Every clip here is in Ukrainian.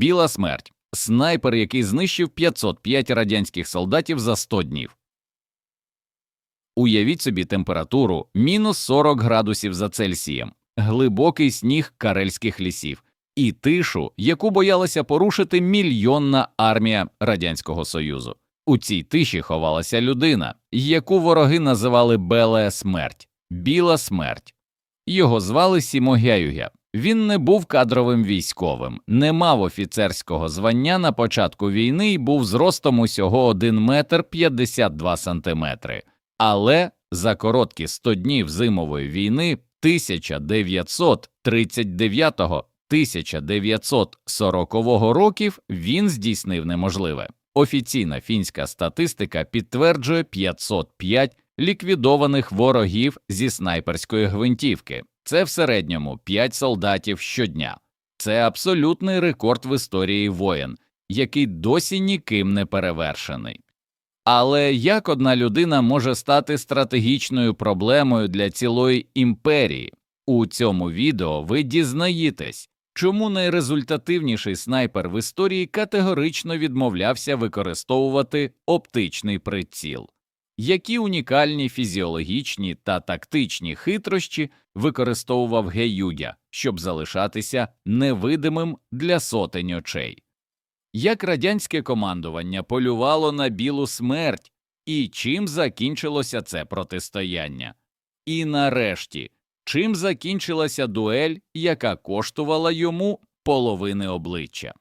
Біла смерть снайпер, який знищив 505 радянських солдатів за 100 днів. Уявіть собі температуру мінус 40 градусів за Цельсієм, глибокий сніг карельських лісів і тишу, яку боялася порушити мільйонна армія Радянського Союзу. У цій тиші ховалася людина, яку вороги називали Беле смерть, Біла смерть. Його звали Сімогяюгя. Він не був кадровим військовим, не мав офіцерського звання на початку війни і був зростом усього 1 метр 52 сантиметри. Але за короткі 100 днів зимової війни 1939-1940 років він здійснив неможливе. Офіційна фінська статистика підтверджує 505 ліквідованих ворогів зі снайперської гвинтівки. Це в середньому 5 солдатів щодня. Це абсолютний рекорд в історії воєн, який досі ніким не перевершений. Але як одна людина може стати стратегічною проблемою для цілої імперії? У цьому відео ви дізнаєтесь, чому найрезультативніший снайпер в історії категорично відмовлявся використовувати оптичний приціл, які унікальні фізіологічні та тактичні хитрощі використовував Геюгя, щоб залишатися невидимим для сотень очей як радянське командування полювало на білу смерть і чим закінчилося це протистояння. І нарешті, чим закінчилася дуель, яка коштувала йому половини обличчя.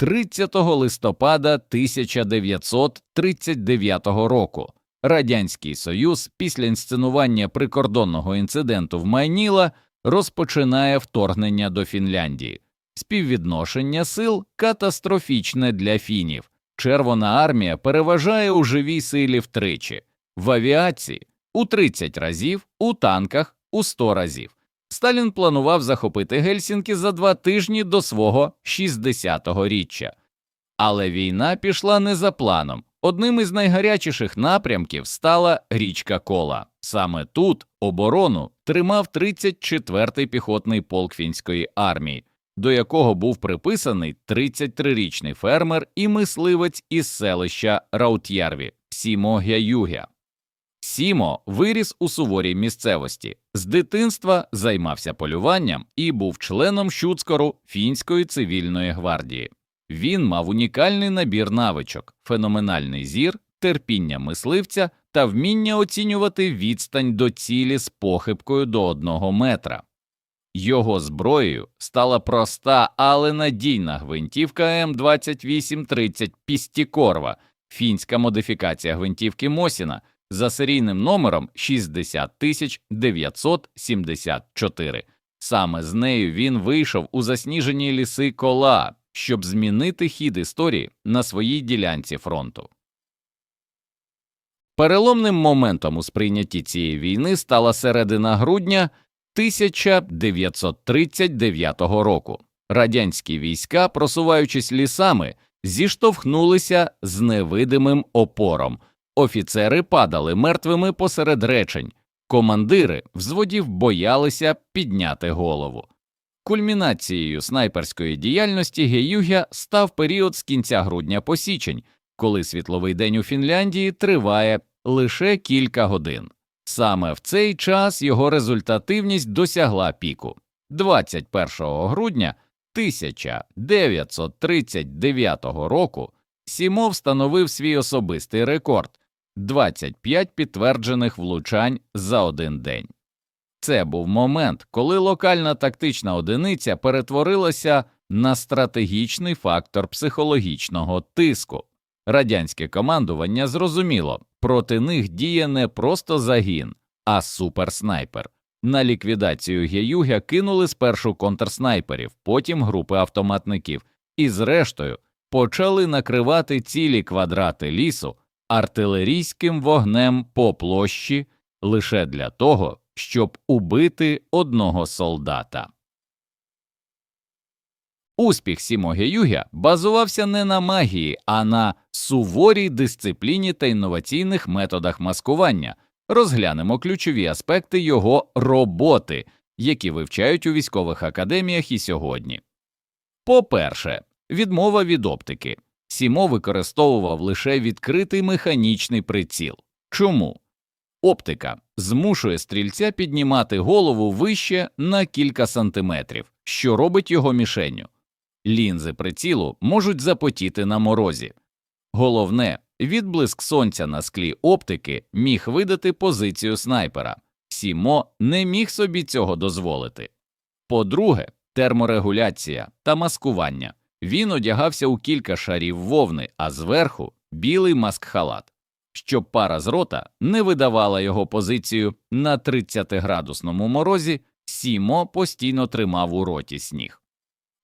30 листопада 1939 року Радянський Союз після інсценування прикордонного інциденту в Майніла розпочинає вторгнення до Фінляндії. Співвідношення сил катастрофічне для фінів. Червона армія переважає у живій силі втричі, в авіації у 30 разів, у танках у 100 разів. Сталін планував захопити Гельсінки за два тижні до свого 60-го річчя. Але війна пішла не за планом. Одним із найгарячіших напрямків стала річка Кола. Саме тут оборону тримав 34-й піхотний полк фінської армії до якого був приписаний 33-річний фермер і мисливець із селища Раут'ярві Сімо Гяюгя. Сімо виріс у суворій місцевості, з дитинства займався полюванням і був членом Щуцкору фінської цивільної гвардії. Він мав унікальний набір навичок, феноменальний зір, терпіння мисливця та вміння оцінювати відстань до цілі з похибкою до одного метра. Його зброєю стала проста, але надійна гвинтівка М2830 Пістікорва, фінська модифікація гвинтівки Мосіна за серійним номером 60974. Саме з нею він вийшов у засніжені ліси кола, щоб змінити хід історії на своїй ділянці фронту. Переломним моментом у сприйнятті цієї війни стала середина грудня 1939 року радянські війська, просуваючись лісами, зіштовхнулися з невидимим опором. Офіцери падали мертвими посеред речень, командири взводів боялися підняти голову. Кульмінацією снайперської діяльності Геюгя став період з кінця грудня по січень, коли світловий день у Фінляндії триває лише кілька годин. Саме в цей час його результативність досягла піку 21 грудня 1939 року. Сімо встановив свій особистий рекорд 25 підтверджених влучань за один день. Це був момент, коли локальна тактична одиниця перетворилася на стратегічний фактор психологічного тиску. Радянське командування зрозуміло, проти них діє не просто загін, а суперснайпер. На ліквідацію Геюгя кинули спершу контрснайперів, потім групи автоматників, і, зрештою, почали накривати цілі квадрати лісу артилерійським вогнем по площі лише для того, щоб убити одного солдата. Успіх Сімоге Югя базувався не на магії, а на суворій дисципліні та інноваційних методах маскування. Розглянемо ключові аспекти його роботи, які вивчають у військових академіях і сьогодні. По-перше, відмова від оптики. Сімо використовував лише відкритий механічний приціл. Чому? Оптика змушує стрільця піднімати голову вище на кілька сантиметрів, що робить його мішенню. Лінзи прицілу можуть запотіти на морозі. Головне, відблиск сонця на склі оптики міг видати позицію снайпера. Сімо не міг собі цього дозволити. По-друге, терморегуляція та маскування. Він одягався у кілька шарів вовни, а зверху білий маск-халат, щоб пара з рота не видавала його позицію на 30-градусному морозі, Сімо постійно тримав у роті сніг.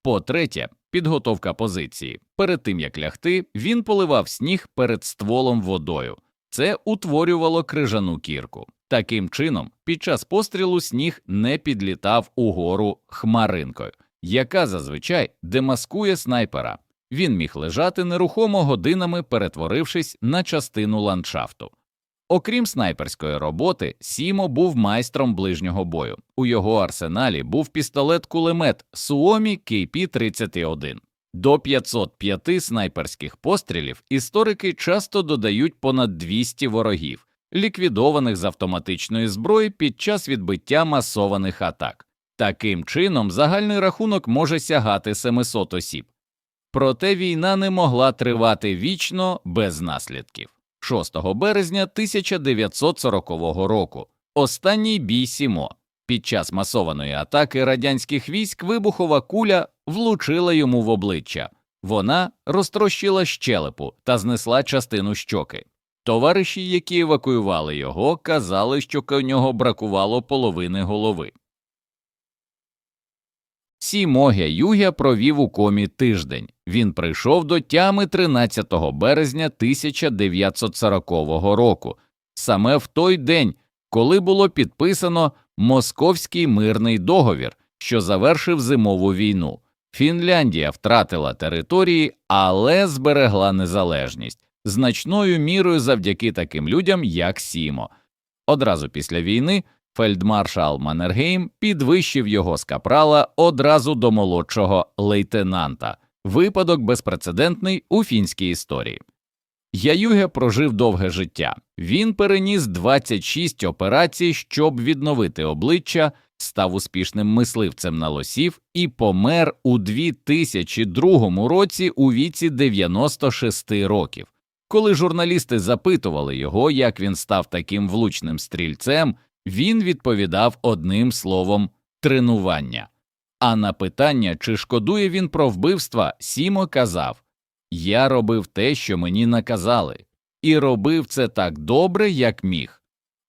По-третє, підготовка позиції. Перед тим як лягти, він поливав сніг перед стволом водою. Це утворювало крижану кірку. Таким чином, під час пострілу сніг не підлітав угору хмаринкою, яка зазвичай демаскує снайпера. Він міг лежати нерухомо годинами, перетворившись на частину ландшафту. Окрім снайперської роботи, Сімо був майстром ближнього бою. У його арсеналі був пістолет-кулемет Suomi KP-31. До 505 снайперських пострілів історики часто додають понад 200 ворогів, ліквідованих з автоматичної зброї під час відбиття масованих атак. Таким чином, загальний рахунок може сягати 700 осіб. Проте війна не могла тривати вічно без наслідків. 6 березня 1940 року останній бій Сімо. Під час масованої атаки радянських військ вибухова куля влучила йому в обличчя. Вона розтрощила щелепу та знесла частину щоки. Товариші, які евакуювали його, казали, що у нього бракувало половини голови. Сімогя Югя провів у комі тиждень. Він прийшов до тями 13 березня 1940 року, саме в той день, коли було підписано Московський мирний договір, що завершив зимову війну. Фінляндія втратила території, але зберегла незалежність значною мірою завдяки таким людям, як Сімо. Одразу після війни фельдмаршал Маннергейм підвищив його з капрала одразу до молодшого лейтенанта. Випадок безпрецедентний у фінській історії. Яюге прожив довге життя. Він переніс 26 операцій, щоб відновити обличчя, став успішним мисливцем на лосів і помер у 2002 році у віці 96 років. Коли журналісти запитували його, як він став таким влучним стрільцем, він відповідав одним словом тренування. А на питання, чи шкодує він про вбивства, Сімо казав Я робив те, що мені наказали, і робив це так добре, як міг.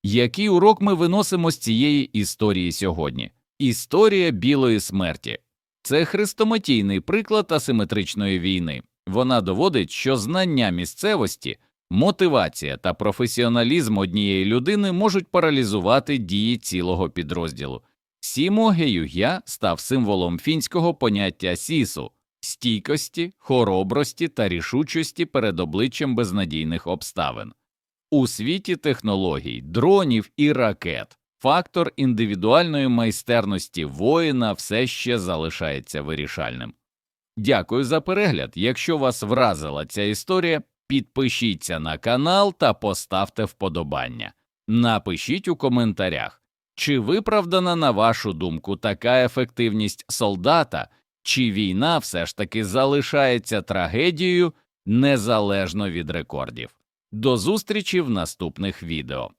Який урок ми виносимо з цієї історії сьогодні? Історія білої смерті це хрестоматійний приклад асиметричної війни. Вона доводить, що знання місцевості, мотивація та професіоналізм однієї людини можуть паралізувати дії цілого підрозділу. Сімо Геюгя став символом фінського поняття сісу стійкості, хоробрості та рішучості перед обличчям безнадійних обставин. У світі технологій, дронів і ракет фактор індивідуальної майстерності воїна все ще залишається вирішальним. Дякую за перегляд. Якщо вас вразила ця історія, підпишіться на канал та поставте вподобання. Напишіть у коментарях, чи виправдана, на вашу думку, така ефективність солдата, чи війна все ж таки залишається трагедією незалежно від рекордів. До зустрічі в наступних відео.